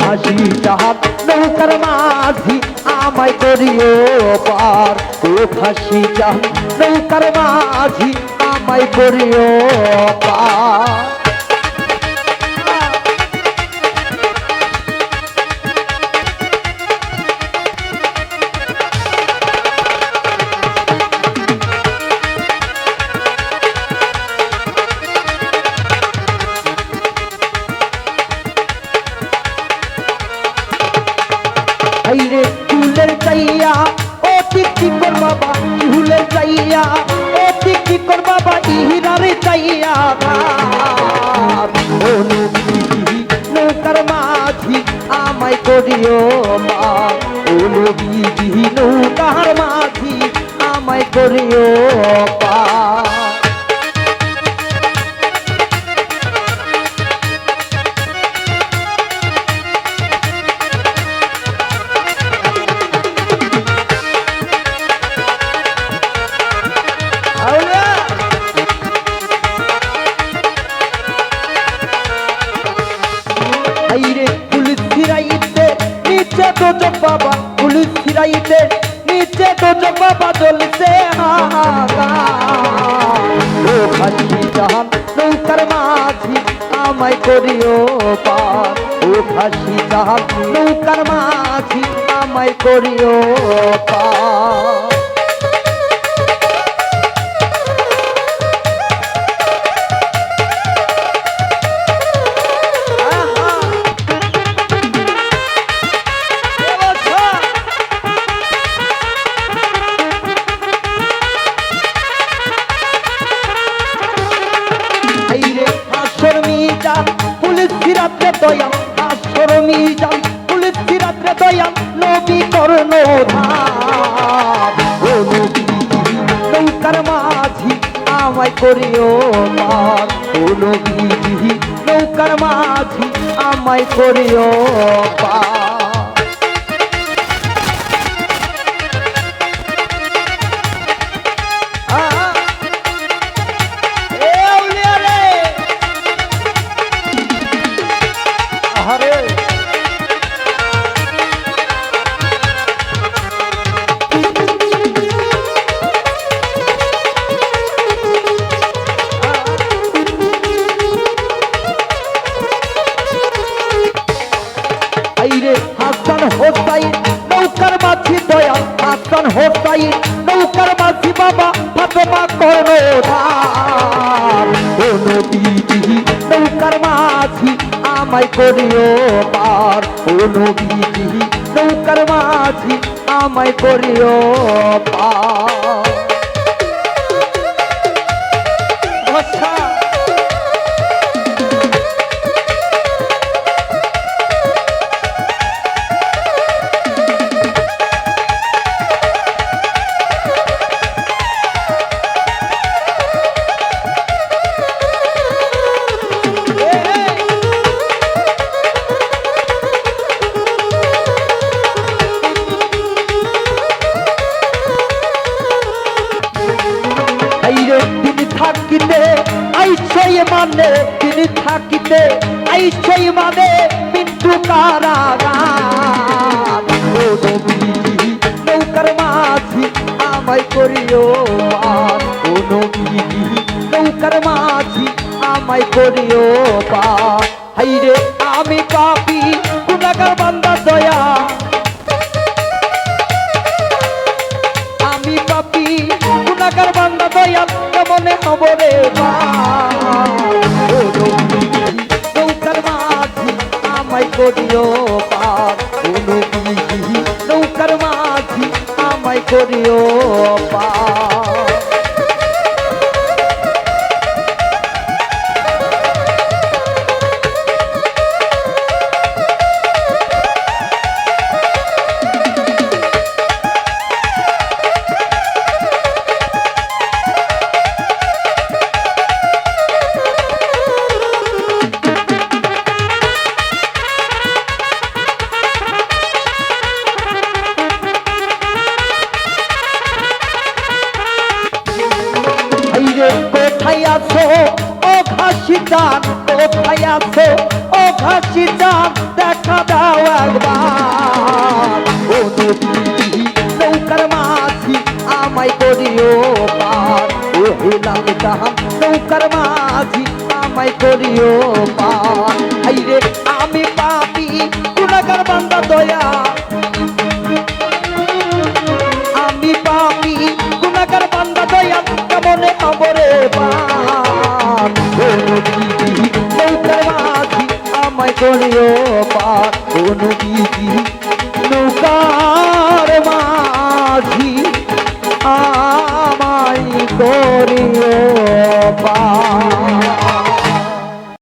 ঘাসি জাহাজ নৌকার মাঝি আমায় করিও পার। ও জাহাজ নৌকার মাঝি আমায় করিও আমায় মা নবী নৌকার মাঝি আমায় করিও পা। জগ বাবা পুলিশ ফিরাইতে, নিচে জগ বাবা জ্বলছে ও খাসি জাহান, নৌকার মাঝি, আমায় করিও পার। ও খাসি জাহান, নৌকার মাঝি, আমায় করিও পার। ফিরাতে দয়াল হাসর মিজান পুলিশ সিরাত্রে দয়াল নবী করণ নৌকার মাঝি, আমায় করিও পার। ও নবী নৌকার মাঝি, আমায় করিও পার। নৌকার মাঝি বাবা ফাতেমা করো ধাম ও নবীজি নৌকার মাঝি আমায় করিও পার। ও নবীজি নৌকার মাঝি আমায় করিও পার। মানে তিনি থাকিতে, আইছই মানে কিন্তু কারাগার। নৌকার মাঝি আমায় করিও ও নৌকার মাঝি আমায় করিও পার। হাইরে আমি পাপি, গুণাগার বান্দা দয়া। আমি পাপি বান্দা দয়াল কেমনে হব রে ও নবী, নৌকার মাঝি আমায় করিও পার নৌকার মাঝি আমায় করিও পার চাঁদ কোথায় আছো, ও ঘাসি চাঁদ দেখা দাও একবার। ও নদী নৌকার মাঝি, আমায় করিও পার। ও হেলাল জাহান, নৌকার মাঝি, আমায় করিও পার। হাইরে, আমি পাপি, গুণাগার বান্দা দয়া। নৌকার